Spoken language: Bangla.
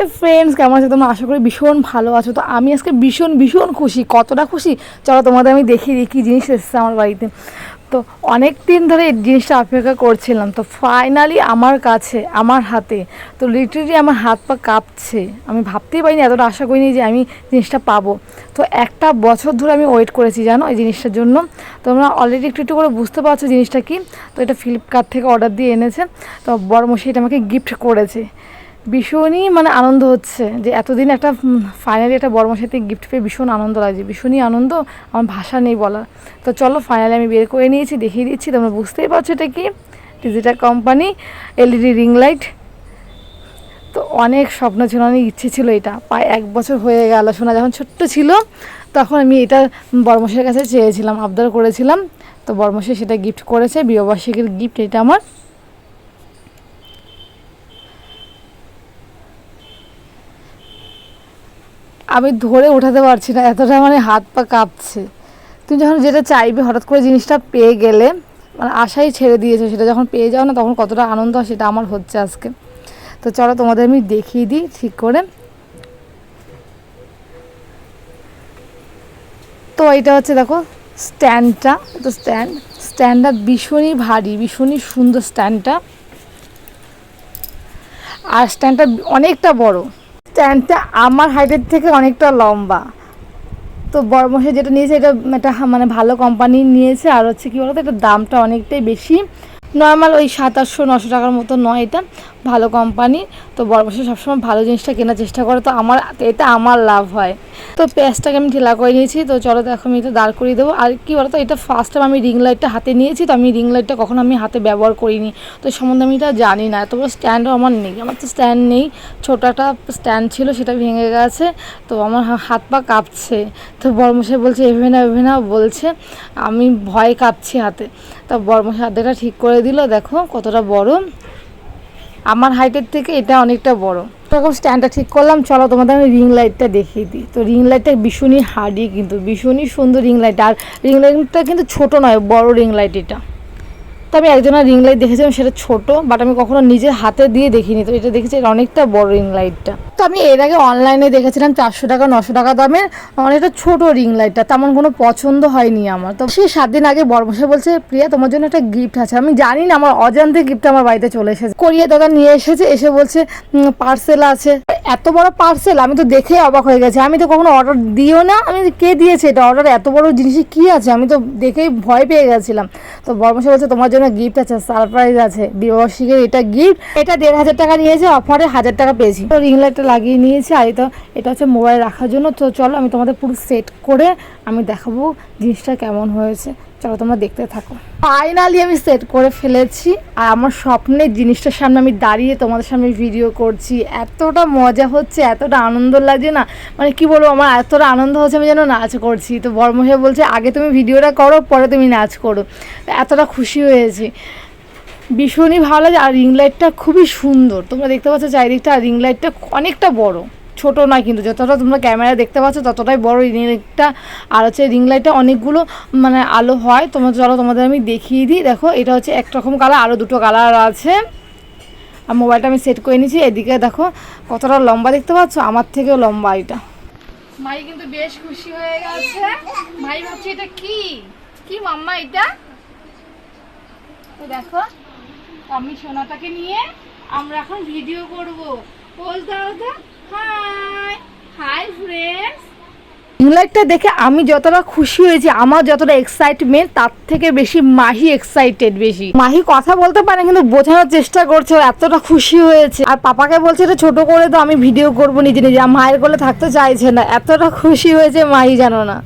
হাই ফ্রেন্ডস কেমন আছো তোমরা? আশা করি ভীষণ ভালো আছো। তো আমি আজকে ভীষণ ভীষণ খুশি। কতটা খুশি? চলো তোমাদের আমি দেখিয়ে দিই কী জিনিস এসেছে আমার বাড়িতে। তো অনেক দিন ধরে এই জিনিসটা অপেক্ষা করছিলাম। তো ফাইনালি আমার কাছে, আমার হাতে, তো লিটারেলি আমার হাত পা কাঁপছে। আমি ভাবতেই পারিনি, এতটা আশা করিনি যে আমি জিনিসটা পাবো। তো একটা বছর ধরে আমি ওয়েট করেছি, জানো এই জিনিসটার জন্য। তোমরা অলরেডি একটু একটু করে বুঝতে পারছ জিনিসটা কি? তো এটা ফ্লিপকার্ট থেকে অর্ডার দিয়ে এনেছে। তো বড় মশাই এটা আমাকে গিফট করেছে। ভীষণই মানে আনন্দ হচ্ছে যে এতদিন একটা ফাইনালি একটা বড় মশাইতে গিফট পেয়ে ভীষণ আনন্দ লাগছে, ভীষণই আনন্দ, আমার ভাষা নেই বলার। তো চলো ফাইনালি আমি বের করে নিয়েছি, দেখিয়ে দিচ্ছি, তোমরা বুঝতেই পারছ এটা কি? Digital company LED ring light তো অনেক স্বপ্ন ছিল, অনেক ইচ্ছে ছিল এটা। প্রায় এক বছর হয়ে গেল শোনা যখন ছোট্ট ছিল, তখন আমি এটা বর্মশের কাছে চেয়েছিলাম, আবদার করেছিলাম। তো বর্মশাই সেটা গিফট করেছে বিবাহবার্ষিকীর গিফট এটা আমার। আমি ধরে ওঠাতে পারছি না, এতটা মানে হাত পা কাঁপছে। তুমি যখন যেটা চাইবে, হঠাৎ করে জিনিসটা পেয়ে গেলে মানে আশাই ছেড়ে দিয়েছ, সেটা যখন পেয়ে যাও না, তখন কতটা আনন্দ হয় সেটা আমার হচ্ছে আজকে। তো চলো তোমাদের আমি দেখিয়ে দিই ঠিক করে। তো এটা হচ্ছে দেখো, স্ট্যান্ডটা, তো স্ট্যান্ড, স্ট্যান্ডটা ভীষণই ভারী, ভীষণই সুন্দর স্ট্যান্ডটা। আর স্ট্যান্ডটা অনেকটা বড়। স্ট্যান্ডটা আমার হাইটের থেকে অনেকটা লম্বা। তো বড় মশাই যেটা নিয়েছে এটা এটা মানে ভালো কোম্পানি নিয়েছে। আর হচ্ছে কী বলতো, এটার দামটা অনেকটাই বেশি। নর্মাল ওই সাতাশশো, নশো টাকার মতো নয় এটা। ভালো কোম্পানি তো বড় মশাই সবসময় ভালো জিনিসটা কেনার চেষ্টা করে। তো আমার এটা আমার লাভ হয়। তো পেঁয়াজটাকে আমি ঢিলা করে নিয়েছি, তো চলো দেখো আমি এটা দাঁড় করিয়ে দেবো। আর কি বলতো, এটা ফার্স্ট টাইম আমি রিং লাইটটা হাতে নিয়েছি, তো আমি রিং লাইটটা কখনো আমি হাতে ব্যবহার করিনি। তো সম্বন্ধে আমি এটা জানি না, এত বড় স্ট্যান্ডও আমার নেই, আমার তো স্ট্যান্ড নেই। ছোটো একটা স্ট্যান্ড ছিল, সেটা ভেঙে গেছে, তো আমার হাত পা কাঁপছে। তো বড়মশাই বলছে, এভাবে না এভাবে না, বলছে। আমি ভয় কাঁপছি হাতে। তো বড়মশাই হাতেটা ঠিক করে দিল, দেখো কতটা বড়। আমার হাইটের থেকে এটা অনেকটা বড়। তখন স্ট্যান্ডটা ঠিক করলাম, চলো তোমাদের আমি রিং লাইটটা দেখিয়ে দিই। তো রিং লাইটটা ভীষণই হার্ডি কিন্তু, ভীষণই সুন্দর রিং লাইট আর রিং লাইটটা কিন্তু ছোট নয়, বড় রিং লাইট এটা তো আমি একজনের রিং লাইট দেখেছিলাম, সেটা ছোট বাট আমি কখনো নিজের হাতে দিয়ে দেখিনি। তো এটা দেখেছি অনেকটা বড় রিং লাইটটা তো আমি এর আগে অনলাইনে দেখেছিলাম চারশো টাকা, নশো টাকা দামের, অনেকটা ছোট রিং লাইটটা তেমন কোনো পছন্দ হয়নি আমার। তো সেই সাত দিন আগে বর্মশাই বলছে, প্রিয়া, তোমার জন্য একটা গিফট আছে। আমি জানি না, আমার অজান্তে গিফট আমার বাড়িতে চলে এসেছে। কোরিয়া দাদা নিয়ে এসেছে, এসে বলছে পার্সেল আছে। এত বড় পার্সেল আমি তো দেখে অবাক হয়ে গেছি। আমি তো কখনো অর্ডার দিও না, আমি কে দিয়েছে এটা অর্ডার এত বড় জিনিসে কি আছে? আমি তো দেখেই ভয় পেয়ে গেছিলাম। তো বর্মশাই বলছে, তোমার জন্য গিফট আছে সারপ্রাইজ আছে। বিবাহবার্ষিকের এটা গিফট এটা দেড় হাজার টাকা নিয়েছে অফারে হাজার টাকা পেয়েছি। তো রিং লাইটটা লাগিয়ে নিয়েছি, আর তো, এটা হচ্ছে মোবাইল রাখার জন্য। তো চলো, আমি তোমাদের পুরো সেট করে আমি দেখাবো জিনিসটা কেমন হয়েছে। চলো তোমরা দেখতে থাকো। ফাইনালি আমি সেট করে ফেলেছি, আর আমার স্বপ্নের জিনিসটার সামনে আমি দাঁড়িয়ে তোমাদের সামনে ভিডিও করছি। এতটা মজা হচ্ছে, এতটা আনন্দ লাগছে না? মানে কি বলব, আমার এতটা আনন্দ হচ্ছে আমি যেন নাচ করছি। তো বর্মশাই বলছে, আগে তুমি ভিডিওটা করো, পরে তুমি নাচ করো। এতটা খুশি হয়েছি। ভীষণই ভালো লাগে আর রিং লাইটটা খুবই সুন্দর। তোমরা দেখতে পাচ্ছ, চারিদিকটা আর রিং লাইটটা অনেকটা বড়। ছোট নয় কিন্তু যতটা তোমরা ক্যামেরা দেখতে পাচ্ছ, ততটাই বড় রিং লাইটটা। আর হচ্ছে রিং লাইটটা অনেকগুলো মানে আলো হয়। তোমরা চলো তোমাদের আমি দেখিয়ে দিই। দেখো, এটা হচ্ছে একরকম কালার আরও দুটো কালার আছে। আর মোবাইলটা আমি সেট করে নিয়েছি। এদিকে দেখো, কতটা লম্বা দেখতে পাচ্ছ? আমার থেকেও লম্বা এটা। মাই কিন্তু বেশ খুশি হয়ে গেছে। মাই ভাবছি, এটা কি? কি মাম্মা এটা? তো দেখো, আমি সোনাটাকে নিয়ে আমরা এখন ভিডিও করব। পোজ দাও তো হাই ইংলাইটটা দেখে আমি যতটা খুশি হয়েছি, আমার যতটা এক্সাইটমেন্ট তার থেকে বেশি মাহি এক্সাইটেড বেশি। মাহি কথা বলতে পারে কিন্তু বোঝানোর চেষ্টা করছে এতটা খুশি হয়েছে। আর পাপাকে বলছে, এটা ছোট করে তো আমি ভিডিও করব নিজে নিজে। মায়ের কোলে থাকতে চাইছে না, এতটা খুশি হয়েছে মাহি জানো না।